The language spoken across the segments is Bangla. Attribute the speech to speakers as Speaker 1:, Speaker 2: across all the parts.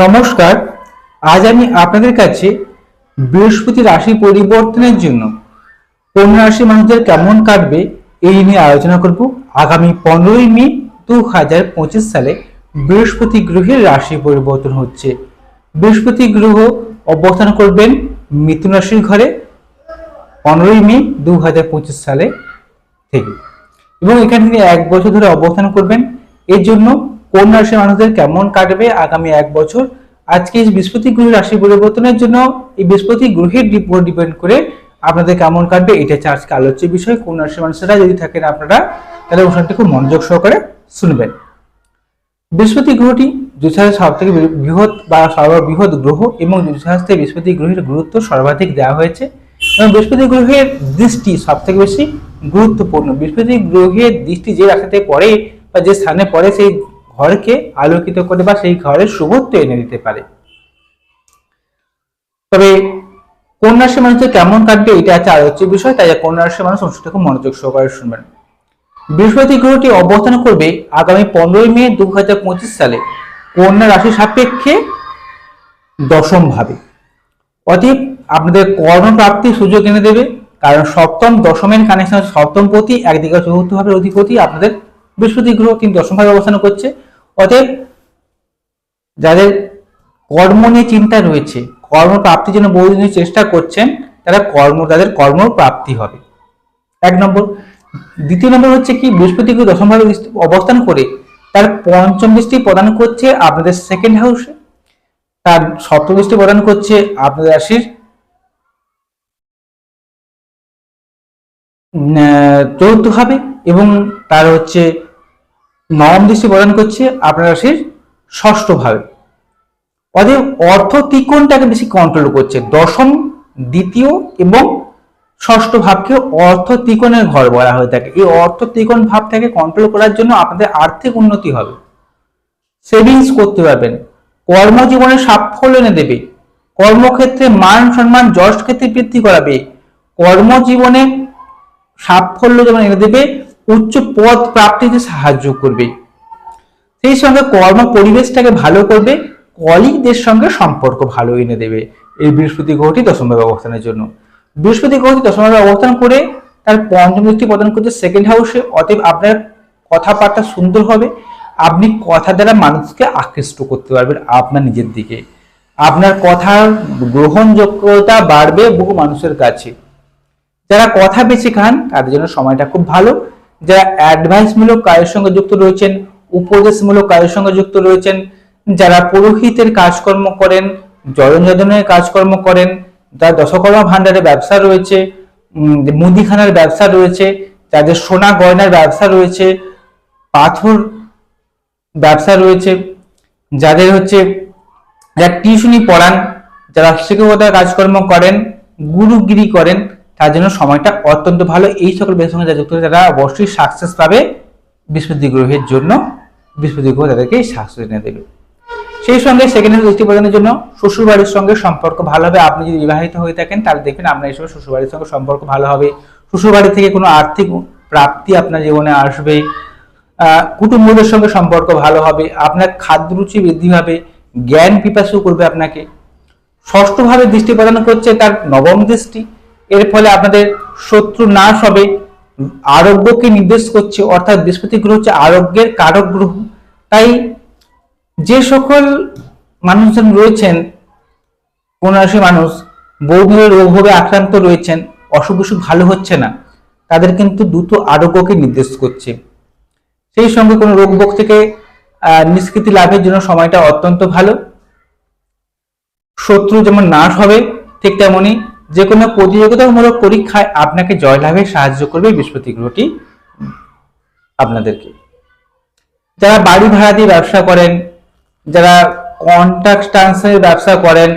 Speaker 1: নমস্কার, আজ আমি আপনাদের কাছে বৃহস্পতি রাশি পরিবর্তনের জন্য কন্যা রাশি মানুষদের কেমন কাটবে এই নিয়ে আলোচনা করব আগামী পনেরোই মে দু হাজার পঁচিশ সালে বৃহস্পতি গ্রহের রাশি পরিবর্তন হচ্ছে। বৃহস্পতি গ্রহ অবস্থান করবেন মিথুন রাশির ঘরে পনেরোই মে দু হাজার পঁচিশ সালে থেকে। এবং এখানে তিনি এক বছর ধরে অবস্থান করবেন। এর জন্য কোন রাশির মানুষদের কেমন কাটবে আগামী এক বছর? আজকে এই বৃহস্পতি গ্রহের রাশি পরিবর্তনের জন্য এই বৃহস্পতি গ্রহের উপর ডিপেন্ড করে আপনাদের কেমন কাটবে, এটা হচ্ছে আজকে আলোচ্য বিষয়। কোন রাশির মানুষেরা যদি থাকেন আপনারা, তাহলে অনুষ্ঠানটি খুব মনোযোগ সহকারে শুনবেন। বৃহস্পতি গ্রহটি জ্যোতিষাস্ত্রের সব থেকে বৃহৎ বা সর্ববৃহৎ গ্রহ এবং জ্যোতিষাস্ত্রে বৃহস্পতি গ্রহের গুরুত্ব সর্বাধিক দেওয়া হয়েছে। এবং বৃহস্পতি গ্রহের দৃষ্টি সব থেকে বেশি গুরুত্বপূর্ণ। বৃহস্পতি গ্রহের দৃষ্টি যে রাশিতে পড়ে বা যে স্থানে পড়ে, সেই ঘরকে আলোকিত করে বা সেই ঘরের শুভত্ব এনে দিতে পারে। তবে কোন রাশির মানুষের কেমন কাটবে এটা আছে আলোচ্য বিষয়, তাই কোন রাশির মানুষ অনুষ্ঠানটা মনোযোগ সহকারে শুনবেন। বৃহস্পতি গ্রহটি অবস্থান করবে আগামী পনেরোই মে দু হাজার পঁচিশ সালে। কন্যা রাশি সাপেক্ষে দশম ভাবে? অতএব আপনাদের কর্মপ্রাপ্তির সুযোগ এনে দেবে, কারণ সপ্তম দশমের কানেকশন সপ্তম পতি, একদিকে চতুর্থ ভাবের অধিপতি, আপনাদের বৃহস্পতি গ্রহ কিন্তু দশম অবস্থান করছে। অতএব যাদের কর্ম নিয়ে চিন্তা রয়েছে, কর্ম কর্মপ্রাপ্তির জন্য বহুদিনের চেষ্টা করছেন, তারা কর্ম, তাদের কর্মপ্রাপ্তি হবে। এক নম্বর। দ্বিতীয় নম্বর হচ্ছে কি, বৃহস্পতি গ্রহ দশম ভাবে অবস্থান করে তার পঞ্চম দৃষ্টি প্রদান করছে আপনাদের সেকেন্ড হাউসে তার সপ্তম দৃষ্টি প্রদান করছে আপনাদের রাশির চতুর্থ ভাবে। এবং তার হচ্ছে নবম দৃষ্টি প্রদান করছে আপনার রাশির ষষ্ঠ ভাবে অতএব অর্থ ত্রিকোণটাকে বেশি কন্ট্রোল করছে। দশম, দ্বিতীয় এবং ষষ্ঠ ভাবকে অর্থ ত্রিকোণের ঘর বলা হয়ে থাকে। এই অর্থ ত্রিকোণ ভাবটাকে কন্ট্রোল করার জন্য আপনাদের আর্থিক উন্নতি হবে। সেভিংস করতে পারবেন। কর্মজীবনে সাফল্য এনে দেবে। কর্মক্ষেত্রে মান সম্মান যশ ক্ষেত্রে বৃদ্ধি করাবে। কর্মজীবনে সাফল্য যেমন এনে দেবে উচ্চ পদ প্রাপ্তিতে সাহায্য করবে। সেই সঙ্গে কর্ম পরিবেশটাকে ভালো করবে, কলিগদের সঙ্গে সম্পর্ক ভালো এনে দেবে এই বৃহস্পতি গ্রহটি দশমভাবে অবস্থানের জন্য। বৃহস্পতি গ্রহটি দশমভাবে অবস্থান করে তার পঞ্চম দৃষ্টি প্রদান করছে সেকেন্ড হাউসে অতএব আপনার কথাবার্তা সুন্দর হবে, আপনি কথা দ্বারা মানুষকে আকৃষ্ট করতে পারবেন আপনার নিজের দিকে। আপনার কথার গ্রহণযোগ্যতা বাড়বে বহু মানুষের কাছে। যারা কথা বেশি খান, তাদের জন্য সময়টা খুব ভালো। যারা অ্যাডভাইসমূলক কাজের সঙ্গে যুক্ত রয়েছেন, উপদেশমূলক কাজের সঙ্গে যুক্ত রয়েছেন, যারা পুরোহিতের কাজকর্ম করেন জনযাজনের কাজকর্ম করেন, যারা দশকর্মা ভান্ডারে ব্যবসা রয়েছে মুদিখানার ব্যবসা রয়েছে, যাদের সোনা গয়নার ব্যবসা রয়েছে, পাথর ব্যবসা রয়েছে, যাদের হচ্ছে যারা টিউশনি পড়ান, যারা শিক্ষকতার কাজকর্ম করেন, গুরুগিরি করেন তার জন্য সময়টা অত্যন্ত ভালো। এই সকল ব্যক্তির সঙ্গে যারা যুক্ত তারা অবশ্যই সাকসেস পাবে, বৃহস্পতি গ্রহের জন্য বৃহস্পতি গ্রহ তাদেরকে সাকসেস এনে দেবে। সেই সঙ্গে সেকেন্ড হ্যান্ড দৃষ্টি প্রদানের জন্য শ্বশুর বাড়ির সঙ্গে সম্পর্ক ভালো হবে। আপনি যদি বিবাহিত হয়ে থাকেন, তাহলে দেখবেন আপনার এই সময় শ্বশুর বাড়ির সঙ্গে সম্পর্ক ভালো হবে। শ্বশুর বাড়ি থেকে কোনো আর্থিক প্রাপ্তি আপনার জীবনে আসবে। কুটুম্বদের সঙ্গে সম্পর্ক ভালো হবে। আপনার খাদ্য রুচি বৃদ্ধি হবে। জ্ঞান পিপাসু করবে আপনাকে। ষষ্ঠভাবে দৃষ্টি প্রদান করছে তার নবম দৃষ্টি। এর ফলে আপনাদের শত্রু নাশ হবে। আরোগ্যকে নির্দেশ করছে, অর্থাৎ বৃহস্পতি গ্রহ হচ্ছে আরোগ্যের কারক গ্রহ। তাই যে সকল মানুষজন রয়েছেন কোন রাশি মানুষ বহুভাবে রোগভাবে আক্রান্ত রয়েছেন, অসুখ বিসুখ ভালো হচ্ছে না, তাদের কিন্তু দ্রুত আরোগ্যকে নির্দেশ করছে। সেই সঙ্গে কোনো রোগ ভোগ থেকে নিষ্কৃতি লাভের জন্য সময়টা অত্যন্ত ভালো। শত্রু যেমন নাশ হবে, ঠিক তেমনি যে কোনো প্রতিযোগিতামূলক পরীক্ষায় আপনাকে জয়লাভে সাহায্য করবে বৃহস্পতি গ্রহটি আপনাদেরকে। যারা বাড়ি ভাড়া দিয়ে ব্যবসা করেন, যারা কন্ট্রাকশনের ব্যবসা করেন,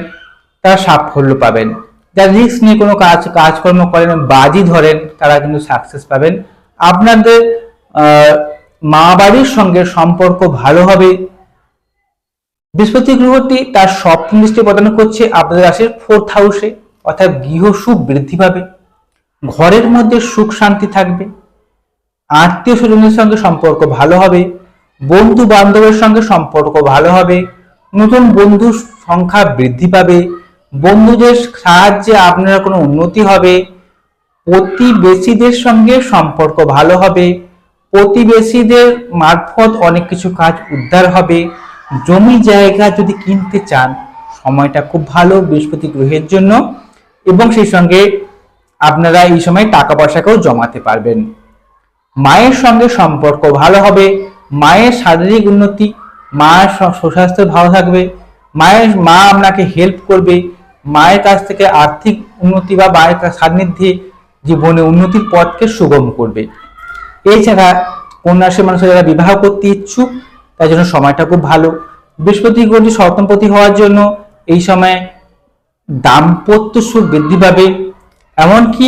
Speaker 1: তারা সাফল্য পাবেন। যারা রিস্ক নিয়ে কোনো কাজ, কাজকর্ম করেন বাজি ধরেন, তারা কিন্তু সাকসেস পাবেন। আপনাদের মা বাড়ির সঙ্গে সম্পর্ক ভালো হবে। বৃহস্পতি গ্রহটি তার সপ্তম দৃষ্টি প্রদান করছে আপনাদের রাশির ফোর্থ হাউসে অর্থাৎ গৃহ সুখ বৃদ্ধি পাবে, ঘরের মধ্যে সুখ শান্তি থাকবে, আত্মীয় স্বজনের সঙ্গে সম্পর্ক ভালো হবে, বন্ধু বান্ধবের সঙ্গে সম্পর্ক ভালো হবে, নতুন বন্ধুর সংখ্যা বৃদ্ধি পাবে, বন্ধুদের সাহায্যে আপনার কোনো উন্নতি হবে, প্রতিবেশীদের সঙ্গে সম্পর্ক ভালো হবে, প্রতিবেশীদের মারফত অনেক কিছু কাজ উদ্ধার হবে, জমি জায়গা যদি কিনতে চান, সময়টা খুব ভালো বৃহস্পতি গ্রহের জন্য। এবং সেই সঙ্গে আপনারা এই সময় টাকা পয়সাকেও জমাতে পারবেন। মায়ের সঙ্গে সম্পর্ক ভালো হবে, মায়ের শারীরিক উন্নতি, মায়ের সুস্বাস্থ্য ভালো থাকবে, মায়ের মা আপনাকে হেল্প করবে, মায়ের কাছ থেকে আর্থিক উন্নতি বা মায়ের সান্নিধ্যে জীবনে উন্নতির পথকে সুগম করবে। এছাড়া কন্যা রাশির মানুষের যারা বিবাহ করতে ইচ্ছুক, তার জন্য সময়টা খুব ভালো। বৃহস্পতি গ্রহটি সপ্তমপতি হওয়ার জন্য এই সময় দাম্পত্য সুখ বৃদ্ধি পাবে। এমনকি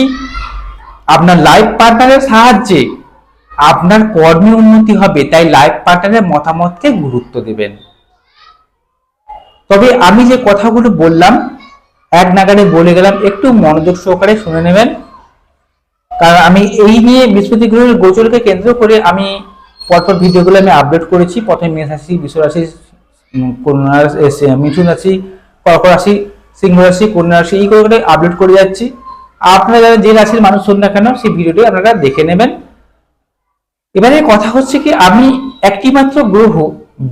Speaker 1: আপনার লাইফ পার্টনারের সাহায্যে আপনার কর্মে উন্নতি হবে, তাই লাইফ পার্টনারের মতামতকে গুরুত্ব দেবেন। তবে আমি যে কথাগুলো বললাম, এক নাগারে বলে গেলাম, একটু মনোযোগ সহকারে শুনে নেবেন। কারণ আমি এই নিয়ে বৃহস্পতি গ্রহের গোচরকে কেন্দ্র করে আমি পরপর ভিডিওগুলো আমি আপলোড করেছি। প্রথমে মেষ রাশি বিশ্ব রাশি মিথুন রাশি, কর্ক রাশি সিংহ রাশি, কন্যা রাশি, এই করে আপলোড করে যাচ্ছি। আপনারা যারা যে রাশির মানুষ হন না কেন, সেই ভিডিওটি আপনারা দেখে নেবেন। এবারে কথা হচ্ছে কি, আমি একটি মাত্র গ্রহ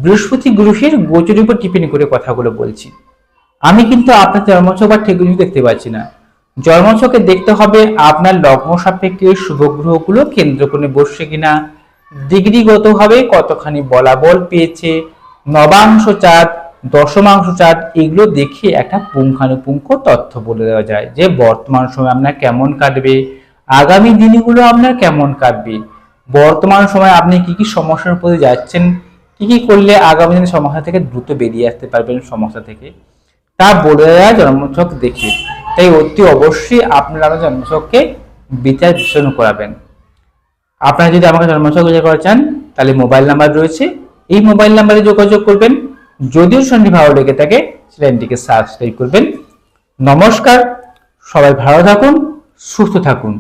Speaker 1: বৃহস্পতি গ্রহের গোচরের উপর টিপ্পণী করে কথাগুলো বলছি। আমি কিন্তু আপনার জন্মছক বা ঠেকুনি দেখতে পাচ্ছি না। জন্মছকে দেখতে হবে আপনার লগ্ন সাপেক্ষে শুভ গ্রহগুলো কেন্দ্র করে বসছে কিনা, ডিগ্রিগত ভাবে কতখানি বলাবল পেয়েছে, নবাংশ চাঁদ দশমাংশ চাঁদ এগুলো দেখে একটা পুঙ্খানুপুঙ্খ তথ্য বলে দেওয়া যায় যে বর্তমান সময় আপনার কেমন কাটবে, আগামী দিনগুলো আপনার কেমন কাটবে, বর্তমান সময় আপনি কি কি সমস্যার উপরে যাচ্ছেন, কি কি করলে আগামী দিনে সমস্যা থেকে দ্রুত বেরিয়ে আসতে পারবেন সমস্যা থেকে, তা বলে দেওয়া জন্মছক দেখে। তাই অতি অবশ্যই আপনারা আপনার জন্মছককে বিচার বিশ্লেষণ করাবেন। আপনারা যদি আমাকে জন্মছক বিচার করা চান, তাহলে মোবাইল নাম্বার রয়েছে। এই মোবাইল নাম্বারে যোগাযোগ করবেন। যদিও সন্ধি ভালো লেগে থাকে চ্যানেলটিকে সাবস্ক্রাইব করবেন। নমস্কার সবাই ভালো থাকুন সুস্থ থাকুন।